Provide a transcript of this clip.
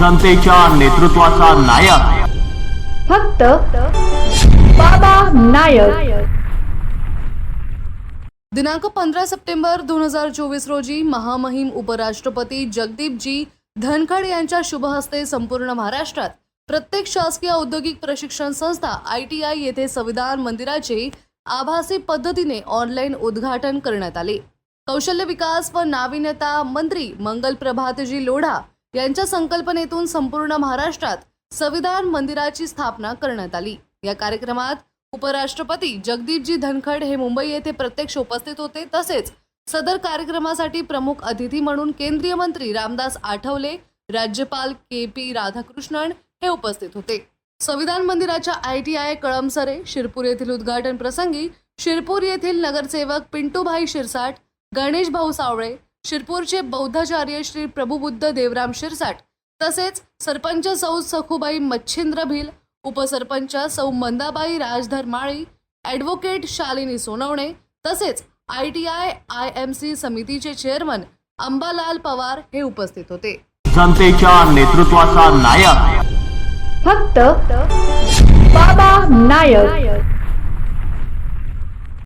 जनतेच्या नेतृत्वाचा नायक. फक्त बाबा नायक. दिनांक पंधरा सप्टेंबर दोन हजार चोवीस रोजी महामहिम उपराष्ट्रपती जगदीपजी धनखड यांच्या शुभ हस्ते संपूर्ण महाराष्ट्रात प्रत्येक शासकीय औद्योगिक प्रशिक्षण संस्था आय टी आय येथे संविधान मंदिराचे आभासी पद्धतीने ऑनलाईन उद्घाटन करण्यात आले. कौशल्य विकास व नाविन्यता मंत्री मंगल प्रभातजी लोढा यांच्या संकल्पनेतून संपूर्ण महाराष्ट्रात संविधान मंदिराची स्थापना करण्यात आली. या कार्यक्रमात उपराष्ट्रपती जगदीपजी धनखड हे मुंबई येथे प्रत्यक्ष उपस्थित होते. तसेच सदर कार्यक्रमासाठी प्रमुख अतिथी म्हणून केंद्रीय मंत्री रामदास आठवले राज्यपाल के पी राधाकृष्णन हे उपस्थित होते. संविधान मंदिराच्या I T I Kalamsare Shirpur येथील उद्घाटन प्रसंगी शिरपूर येथील नगरसेवक पिंटूभाई शिरसाट गणेश भाऊ सावळे शिरपूरचे बौद्धाचार्य श्री प्रभुबुद्ध देवराम शिरसाट तसेच सरपंच सौ सखुबाई मच्छिंद्र भिल उपसरपंच सौ मंदाबाई राजधर माळी ॲडव्होकेट शालिनी सोनवणे तसेच I T I I M C समितीचे चेअरमन अंबालाल पवार हे उपस्थित होते. जनतेच्या नेतृत्वाचा नायक. फक्त बाबा नायक.